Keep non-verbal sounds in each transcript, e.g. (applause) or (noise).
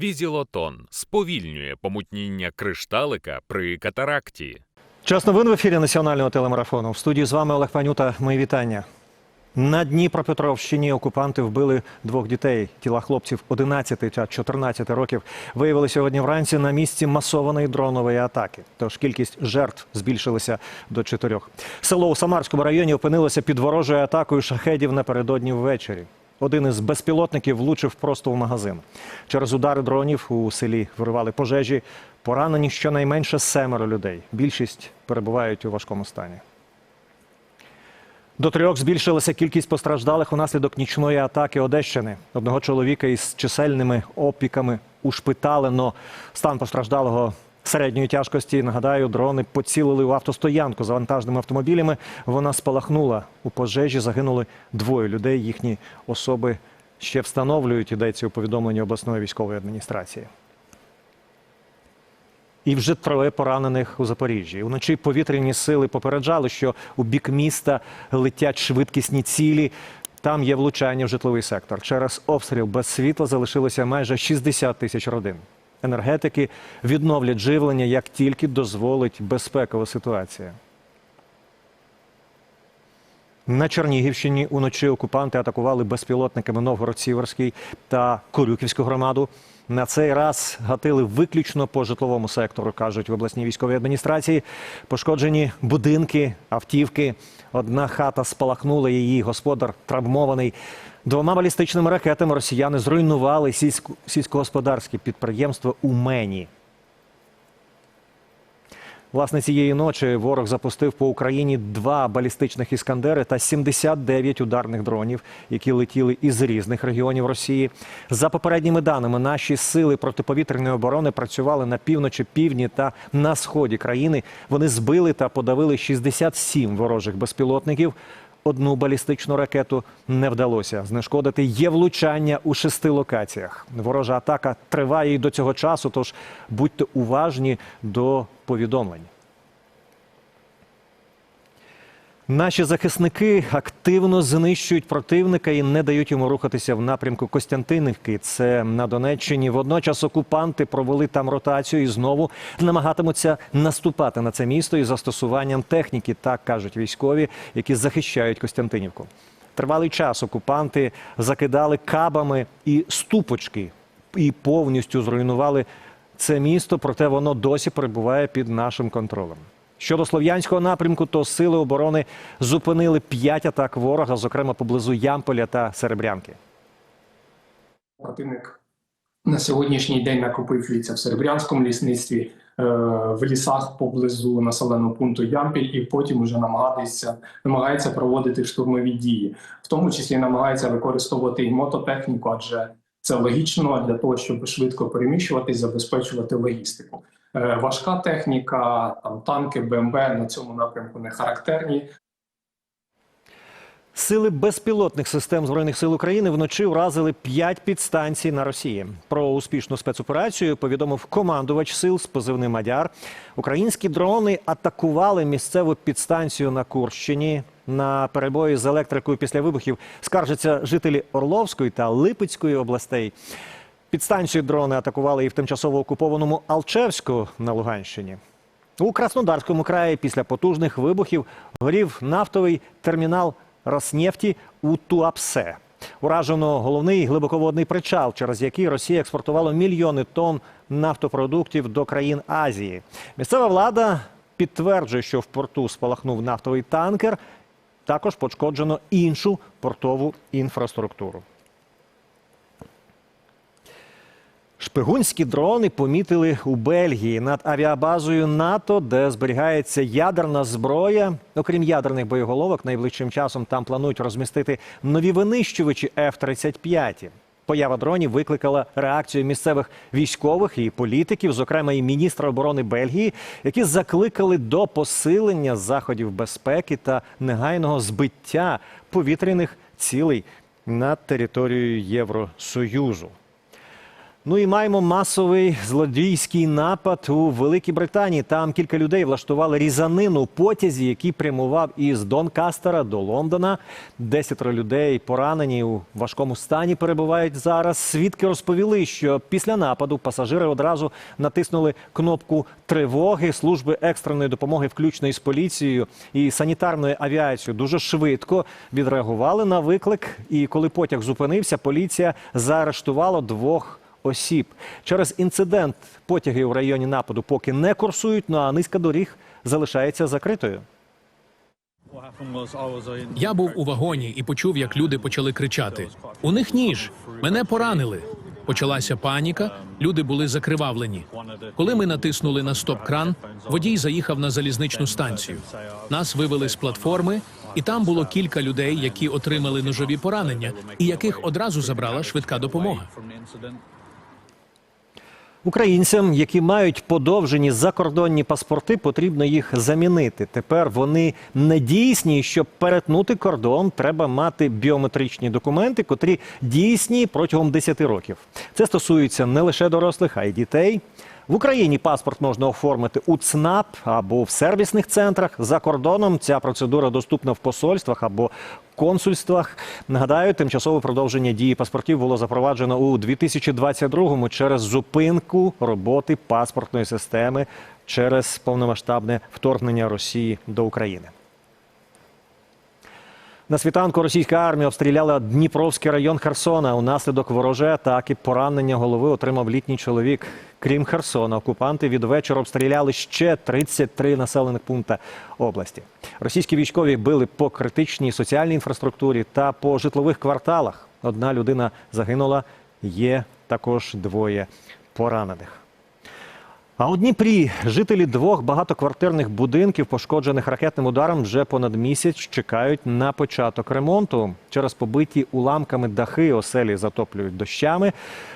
Візілотон сповільнює помутніння кришталика при катаракті. Час новин в ефірі національного телемарафону. В студії з вами Олег Панюта. Мої вітання. На Дніпропетровщині окупанти вбили двох дітей. Тіла хлопців 11 та 14 років виявили сьогодні вранці на місці масованої дронової атаки. Тож кількість жертв збільшилася до чотирьох. Село у Самарському районі опинилося під ворожою атакою шахедів напередодні ввечері. Один із безпілотників влучив просто в магазин. Через удари дронів у селі виривали пожежі. Поранені щонайменше семеро людей. Більшість перебувають у важкому стані. До трьох збільшилася кількість постраждалих унаслідок нічної атаки Одещини. Одного чоловіка із чисельними опіками ушпиталено. Стан постраждалого середньої тяжкості. Нагадаю, дрони поцілили в автостоянку за вантажними автомобілями. Вона спалахнула. У пожежі загинули двоє людей. Їхні особи ще встановлюють. Йдеться у повідомленні обласної військової адміністрації. І вже троє поранених у Запоріжжі. Уночі повітряні сили попереджали, що у бік міста летять швидкісні цілі. Там є влучання в житловий сектор. Через обстріл без світла залишилося майже 60 тисяч родин. Енергетики відновлять живлення, як тільки дозволить безпекова ситуація. На Чернігівщині уночі окупанти атакували безпілотниками Новгород-Сіверський та Корюківську громаду. На цей раз гатили виключно по житловому сектору, кажуть в обласній військовій адміністрації. Пошкоджені будинки, автівки. Одна хата спалахнула, її господар травмований. Двома балістичними ракетами росіяни зруйнували сільсько- сільськогосподарське підприємство у Мені. Власне, цієї ночі ворог запустив по Україні два балістичних іскандери та 79 ударних дронів, які летіли із різних регіонів Росії. За попередніми даними, наші сили протиповітряної оборони працювали на півночі, півдні та на сході країни. Вони збили та подавили 67 ворожих безпілотників. Одну балістичну ракету не вдалося знешкодити. Є влучання у шести локаціях. Ворожа атака триває і до цього часу, тож будьте уважні до повідомлень. Наші захисники активно знищують противника і не дають йому рухатися в напрямку Костянтинівки. Це на Донеччині. Водночас окупанти провели там ротацію і знову намагатимуться наступати на це місто із застосуванням техніки, так кажуть військові, які захищають Костянтинівку. Тривалий час окупанти закидали кабами і ступочки і повністю зруйнували це місто, проте воно досі перебуває під нашим контролем. Щодо слов'янського напрямку, то сили оборони зупинили п'ять атак ворога, зокрема поблизу Ямполя та Серебрянки. Противник на сьогоднішній день накопичується в Серебрянському лісництві, е, в лісах поблизу населеного пункту Ямпіль, і потім уже намагається, намагається проводити штурмові дії, в тому числі намагається використовувати і мототехніку, адже це логічно для того, щоб швидко переміщуватись, забезпечувати логістику. Е, Важка техніка, там танки, БМВ на цьому напрямку не характерні. Сили безпілотних систем збройних сил України вночі вразили п'ять підстанцій на Росії. Про успішну спецоперацію повідомив командувач сил з позивним Мадяр. Українські дрони атакували місцеву підстанцію на Курщині. На перебої з електрикою після вибухів скаржаться жителі Орловської та Липецької областей. Підстанцію дрони атакували і в тимчасово окупованому Алчевську на Луганщині. У Краснодарському краї після потужних вибухів горів нафтовий термінал Роснефті у Туапсе. Уражено головний глибоководний причал, через який Росія експортувала мільйони тонн нафтопродуктів до країн Азії. Місцева влада підтверджує, що в порту спалахнув нафтовий танкер. Також пошкоджено іншу портову інфраструктуру. Шпигунські дрони помітили у Бельгії над авіабазою НАТО, де зберігається ядерна зброя. Окрім ядерних боєголовок, найближчим часом там планують розмістити нові винищувачі F-35. Поява дронів викликала реакцію місцевих військових і політиків, зокрема і міністра оборони Бельгії, які закликали до посилення заходів безпеки та негайного збиття повітряних цілей над територією Євросоюзу. Ну і маємо масовий злодійський напад у Великій Британії. Там кілька людей влаштували різанину потязі, який прямував із Донкастера до Лондона. Десятеро людей поранені у важкому стані перебувають зараз. Свідки розповіли, що після нападу пасажири одразу натиснули кнопку тривоги. Служби екстреної допомоги, включно із поліцією і санітарною авіацією, дуже швидко відреагували на виклик. І коли потяг зупинився, поліція заарештувала двох осіб. Через інцидент потяги в районі нападу поки не курсують, ну а низка доріг залишається закритою. Я був у вагоні і почув, як люди почали кричати: у них ніж, мене поранили. Почалася паніка, люди були закривавлені. Коли ми натиснули на стоп-кран, водій заїхав на залізничну станцію. Нас вивели з платформи, і там було кілька людей, які отримали ножові поранення, і яких одразу забрала швидка допомога. Українцям, які мають подовжені закордонні паспорти, потрібно їх замінити. Тепер вони недійсні. і Щоб перетнути кордон, треба мати біометричні документи, котрі дійсні протягом 10 років. Це стосується не лише дорослих, а й дітей. В Україні паспорт можна оформити у ЦНАП або в сервісних центрах. За кордоном ця процедура доступна в посольствах або консульствах. Нагадаю, тимчасове продовження дії паспортів було запроваджено у 2022-му через зупинку роботи паспортної системи через повномасштабне вторгнення Росії до України. На світанку російська армія обстріляла Дніпровський район Херсона. Унаслідок ворожої атаки поранення голови отримав літній чоловік. Крім Херсона, окупанти від вечора обстріляли ще 33 населених пункти області. Російські військові били по критичній соціальній інфраструктурі та по житлових кварталах. Одна людина загинула, є також двоє поранених. А у Дніпрі жителі двох багатоквартирних будинків, пошкоджених ракетним ударом, вже понад місяць чекають на початок ремонту. Через побиті уламками дахи оселі затоплюють дощами.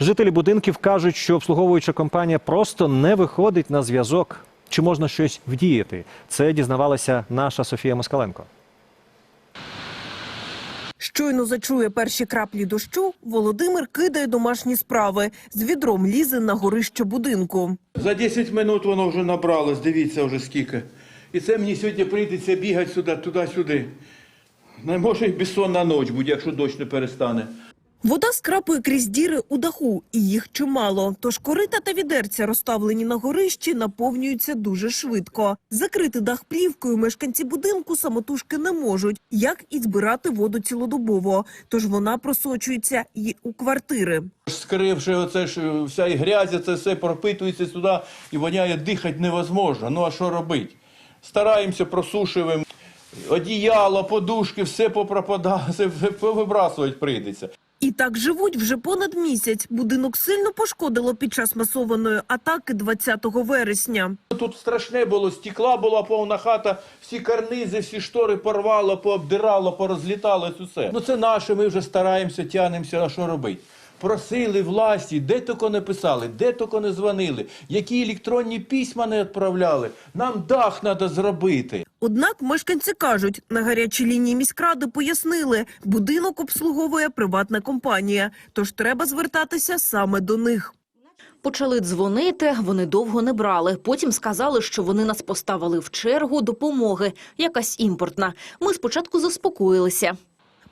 Жителі будинків кажуть, що обслуговуюча компанія просто не виходить на зв'язок. Чи можна щось вдіяти? Це дізнавалася наша Софія Москаленко. Щойно зачує перші краплі дощу, Володимир кидає домашні справи. З відром лізе на горище будинку. За 10 минут воно вже набралось, дивіться вже скільки. І це мені сьогодні прийдеться бігати сюди, туди-сюди. Не може і безсонна ніч буде, якщо дощ не перестане. Вода скрапує крізь діри у даху, і їх чимало. Тож корита та відерця, розставлені на горищі, наповнюються дуже швидко. Закрити дах плівкою мешканці будинку самотужки не можуть, як і збирати воду цілодобово. Тож вона просочується і у квартири. Скривши оце ж е, вся і грязь, це все пропитується сюди і воняє, дихати невозможно. Ну а що робити? Стараємося, просушуємо. Одіяло, подушки, все попропадало, (laughs) все повибрасувати прийдеться. І так живуть вже понад місяць. Будинок сильно пошкодило під час масованої атаки 20 вересня. Тут страшне було, стекла була повна хата, всі карнизи, всі штори порвало, пообдирало, порозліталось усе. Ну це наше, ми вже стараємося, тянемося, а що робити? Просили власті, де тільки не писали, де тільки не дзвонили, які електронні письма не відправляли. Нам дах треба зробити. Однак мешканці кажуть, на гарячій лінії міськради пояснили, будинок обслуговує приватна компанія, тож треба звертатися саме до них. Почали дзвонити, вони довго не брали. Потім сказали, що вони нас поставили в чергу допомоги, якась імпортна. Ми спочатку заспокоїлися.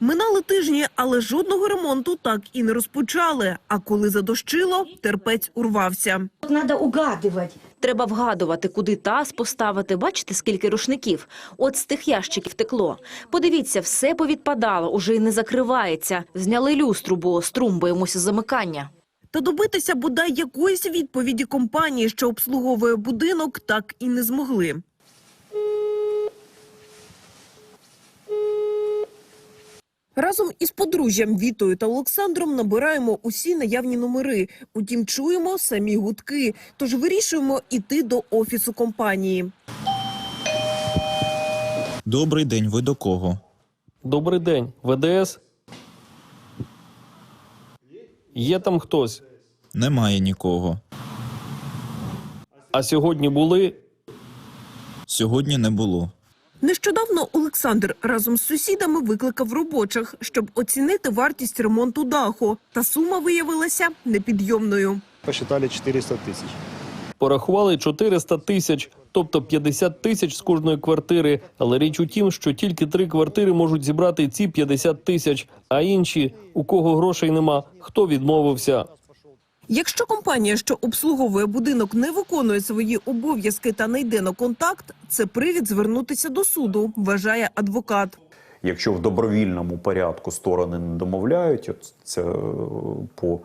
Минали тижні, але жодного ремонту так і не розпочали. А коли задощило, терпець урвався. Надо угадывать. Треба вгадувати, куди таз поставити. Бачите, скільки рушників? От з тих ящиків текло. Подивіться, все повідпадало, уже й не закривається. Зняли люстру, бо струм боїмося замикання. Та добитися бодай якоїсь відповіді компанії, що обслуговує будинок, так і не змогли. Разом із подружжям Вітою та Олександром набираємо усі наявні номери. Утім, чуємо самі гудки, тож вирішуємо іти до офісу компанії. Добрий день, ви до кого? Добрий день, ВДС? Є там хтось. Немає нікого. А сьогодні були. Сьогодні не було. Нещодавно Олександр разом з сусідами викликав робочих, щоб оцінити вартість ремонту даху. Та сума виявилася непідйомною. Посчитали 400 тысяч. Порахували 400 тисяч, тобто 50 тисяч з кожної квартири. Але річ у тім, що тільки три квартири можуть зібрати ці 50 тисяч, а інші, у кого грошей нема, хто відмовився. Якщо компанія, що обслуговує будинок, не виконує свої обов'язки та не йде на контакт, це привід звернутися до суду, вважає адвокат. Якщо в добровільному порядку сторони не домовляють, це е, по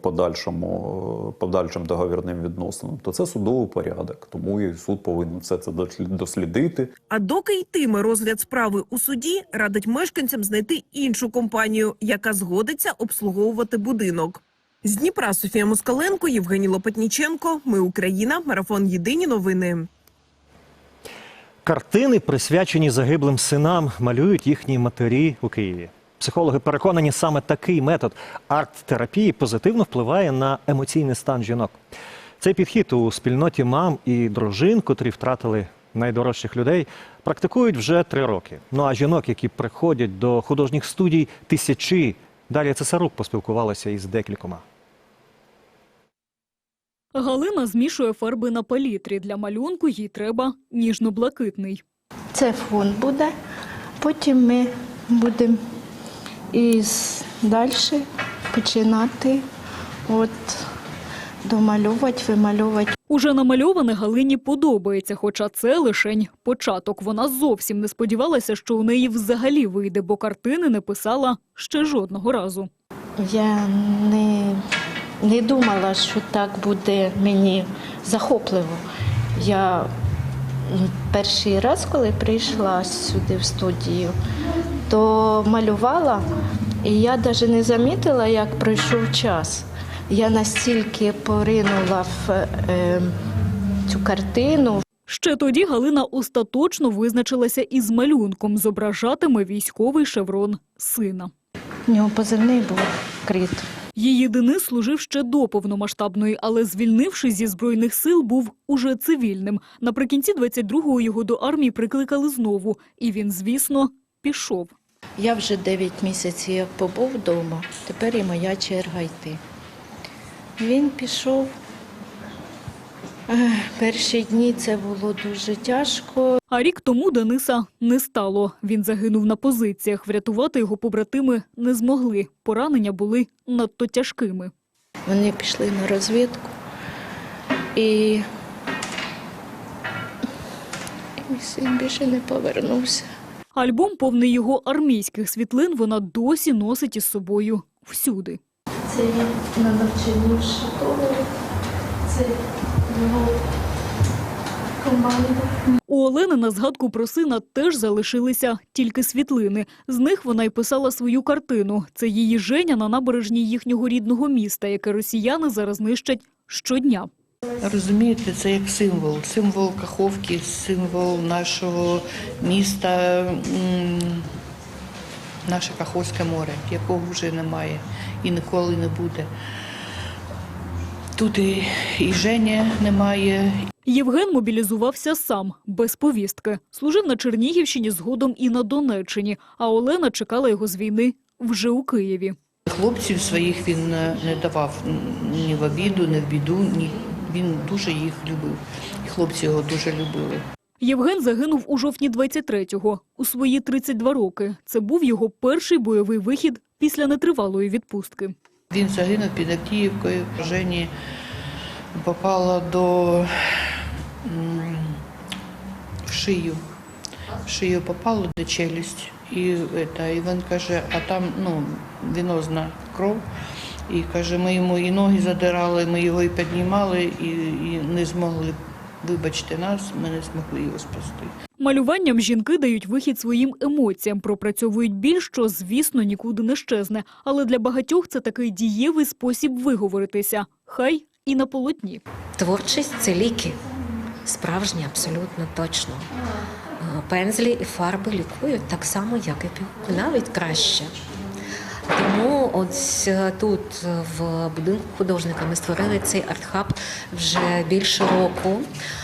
подальшому, е, подальшим договірним відносинам, то це судовий порядок. Тому і суд повинен все це дослід- дослідити. А доки йтиме розгляд справи у суді, радить мешканцям знайти іншу компанію, яка згодиться обслуговувати будинок. З Дніпра Софія Москаленко, Євгеній Лопатніченко. Ми Україна. Марафон Єдині новини. Картини, присвячені загиблим синам, малюють їхні матері у Києві. Психологи переконані, саме такий метод арт-терапії позитивно впливає на емоційний стан жінок. Цей підхід у спільноті мам і дружин, котрі втратили найдорожчих людей, практикують вже три роки. Ну а жінок, які приходять до художніх студій, тисячі. Далі Цесарук поспілкувалася із декількома. Галина змішує фарби на палітрі. Для малюнку їй треба ніжно-блакитний. Це фон буде. Потім ми будемо із далі починати от, домальовувати, вимальовувати. Уже намальоване Галині подобається, хоча це лишень початок. Вона зовсім не сподівалася, що у неї взагалі вийде, бо картини не писала ще жодного разу. Я не, не думала, що так буде мені захопливо. Я перший раз, коли прийшла сюди в студію, то малювала, і я навіть не замітила, як пройшов час. Я настільки поринула в е, цю картину, Ще тоді Галина остаточно визначилася із малюнком, зображатиме військовий шеврон сина. в нього позивний був крит. Її Денис служив ще до повномасштабної, але звільнившись зі збройних сил, був уже цивільним. Наприкінці 22-го його до армії прикликали знову, і він, звісно, пішов. Я вже 9 місяців як побув вдома, тепер і моя черга йти. Він пішов. Перші дні це було дуже тяжко. А рік тому Дениса не стало. Він загинув на позиціях. Врятувати його побратими не змогли. Поранення були надто тяжкими. Вони пішли на розвідку і, і мій син більше не повернувся. Альбом, повний його армійських світлин, вона досі носить із собою всюди. Це я на навчанні в Шатові. Це. У Олени на згадку про сина теж залишилися тільки світлини. З них вона й писала свою картину. Це її Женя на набережній їхнього рідного міста, яке росіяни зараз нищать щодня. Розумієте, це як символ, символ Каховки, символ нашого міста, наше Каховське море, якого вже немає і ніколи не буде. Тут і, і Женя немає, Євген мобілізувався сам, без повістки. Служив на Чернігівщині, згодом і на Донеччині, а Олена чекала його з війни вже у Києві. Хлопців своїх він е, не давав ні в обіду, ні в біду. Ні. Він дуже їх любив. І хлопці його дуже любили. Євген загинув у жовтні 23-го, у свої 32 роки. Це був його перший бойовий вихід після нетривалої відпустки. Він загинув під Авдіївкою. Жені попала до в шию. В шию попало до челюсть. І, это, і він каже, а там ну, венозна кров. І каже, ми йому і ноги задирали, ми його і піднімали, і, і не змогли. Вибачте нас, ми не змогли його спасти. Малюванням жінки дають вихід своїм емоціям, пропрацьовують біль, що, звісно, нікуди не щезне. Але для багатьох це такий дієвий спосіб виговоритися. Хай і на полотні. Творчість це ліки. Справжні, абсолютно точно. Е, Пензлі і фарби лікують так само, як і пігулки, навіть краще. Тому ось е, тут е, в будинку художника ми створили цей арт-хаб вже більше року.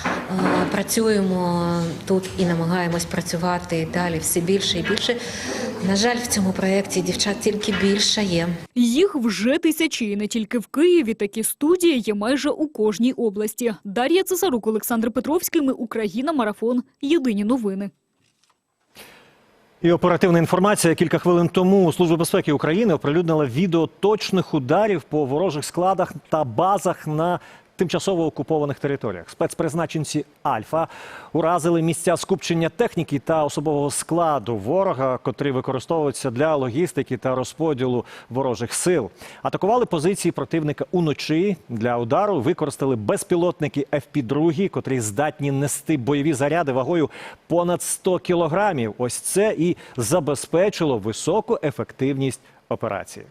Е, Працюємо тут і намагаємось працювати далі все більше і більше. На жаль, в цьому проєкті дівчат тільки більше є. Їх вже тисячі. І Не тільки в Києві такі студії є майже у кожній області. Дар'я Цесарук, Олександр Петровський. Ми Україна. Марафон. Єдині новини. І оперативна інформація. Кілька хвилин тому Служба безпеки України оприлюднила відео точних ударів по ворожих складах та базах на тимчасово окупованих територіях. Спецпризначенці Альфа уразили місця скупчення техніки та особового складу ворога, котрі використовуються для логістики та розподілу ворожих сил. Атакували позиції противника уночі. Для удару використали безпілотники FP-2, котрі здатні нести бойові заряди вагою понад 100 кілограмів. Ось це і забезпечило високу ефективність операції.